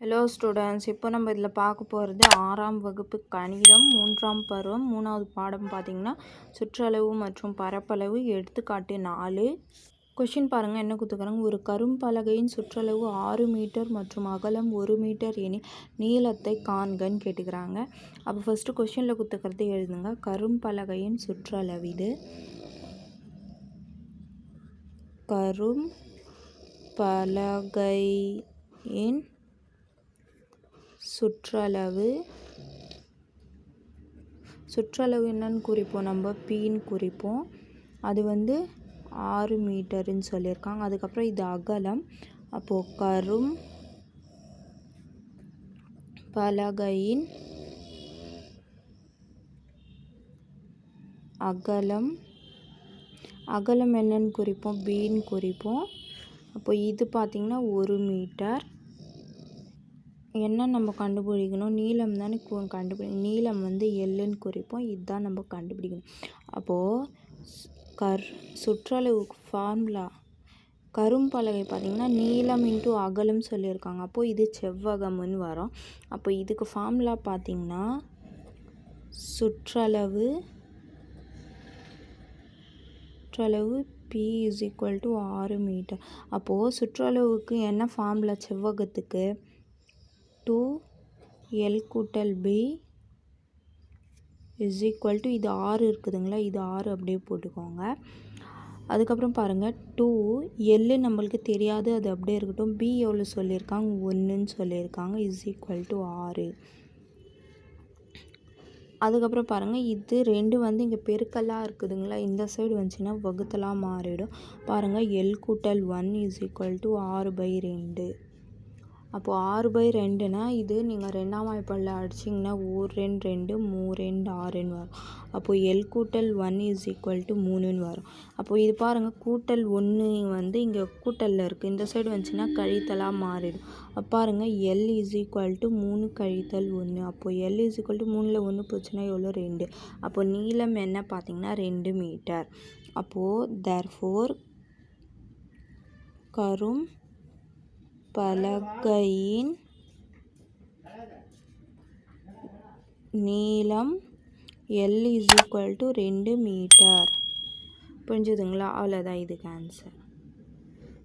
Hello students இப்போ நம்ம இதில் பார்க்க போகிறது ஆறாம் வகுப்பு கணிதம் மூன்றாம் பருவம் மூணாவது பாடம் பார்த்திங்கன்னா சுற்றளவு மற்றும் பரப்பளவு. எடுத்துக்காட்டு நாலு. கொஷின் பாருங்கள் என்ன கொடுத்துக்கிறாங்க ஒரு கரும்பலகையின் சுற்றளவு ஆறு மீட்டர் மற்றும் அகலம் ஒரு மீட்டர் எனில் நீளத்தை காண்கன்னு கேட்டுக்கிறாங்க. அப்போ ஃபஸ்ட்டு கொஷினில் கொடுத்துக்கிறது எழுதுங்க. கரும்பலகையின் சுற்றளவு இது. கரும் பலகையின் சுற்றளவு. சுற்றளவு என்னன்னு குறிப்போம். நம்ம பீன்னு குறிப்போம். அது வந்து ஆறு மீட்டருன்னு சொல்லியிருக்காங்க. அதுக்கப்புறம் இது அகலம். அப்போது கரும் பலகையின் அகலம். அகலம் என்னன்னு குறிப்போம். பீன்னு குறிப்போம். அப்போ இது பார்த்திங்கன்னா ஒரு மீட்டர். என்ன நம்ம கண்டுபிடிக்கணும்? நீளம் தானே கண்டுபிடிக்கணும் நீளம் வந்து எல்லுன்னு குறிப்போம். இதுதான் நம்ம கண்டுபிடிக்கணும். அப்போது கர் சுற்றளவு ஃபார்முலா கரும்பலகை பார்த்திங்கன்னா நீளம் இன்ட்டு அகலம் சொல்லியிருக்காங்க. அப்போது இது செவ்வகம்னு வரும். அப்போ இதுக்கு ஃபார்முலா பார்த்திங்கன்னா சுற்றளவு சுற்றளவு பி இஸ் ஈக்குவல் டு ஆறு மீட்டர் அப்போது சுற்றளவுக்கு என்ன ஃபார்முலா செவ்வகத்துக்கு டூ எல் கூட்டல் பி இஸ் ஈக்குவல் டு இது ஆறு இருக்குதுங்களா? இது ஆறு அப்படியே போட்டுக்கோங்க. அதுக்கப்புறம் பாருங்கள் டூ எல்லு நம்மளுக்கு தெரியாது அது அப்படியே இருக்கட்டும். பி எவ்வளோ சொல்லியிருக்காங்க? ஒன்றுன்னு சொல்லியிருக்காங்க. இஸ் ஈக்குவல் டு ஆறு அதுக்கப்புறம் பாருங்கள் இது ரெண்டு வந்து இங்கே பெருக்கலாக இருக்குதுங்களா? இந்த சைடு வந்துச்சுன்னா வகுத்தலாக மாறிடும். பாருங்கள் எல் கூட்டல் ஒன் இஸ் ஈக்குவல் டு ஆறு பை ரெண்டு. அப்போது ஆறு பை ரெண்டுனா இது நீங்கள் ரெண்டாம் வாய்ப்பாடில் அடிச்சிங்கன்னா ஓர் ரெண்டு ரெண்டு மூ ரெண்டு ஆறுன்னு வரும். அப்போது எல் கூட்டல் ஒன் இஸ் ஈக்குவல் டு மூணுன்னு வரும். அப்போது இது பாருங்கள் கூட்டல் ஒன்று வந்து இங்கே கூட்டலில் இருக்குது இந்த சைடு வந்துச்சுன்னா கழித்தலாக மாறிடும். அப்போ பாருங்கள் எல் இஸ் ஈக்குவல் டு மூணு கழித்தல் ஒன்று அப்போது எல் இஸ் ஈக்குவல் டு மூணில் ஒன்று போச்சுன்னா எவ்வளோ? ரெண்டு. அப்போது நீளம் என்ன பார்த்தீங்கன்னா ரெண்டு மீட்டர். அப்போது தேர்ஃபோர் கரும் பலகையின் நீளம் எல் இஸ் ஈக்குவல் டு ரெண்டு மீட்டர் புரிஞ்சுதுங்களா? அவ்வளோதான் இதுக்கு ஆன்சர்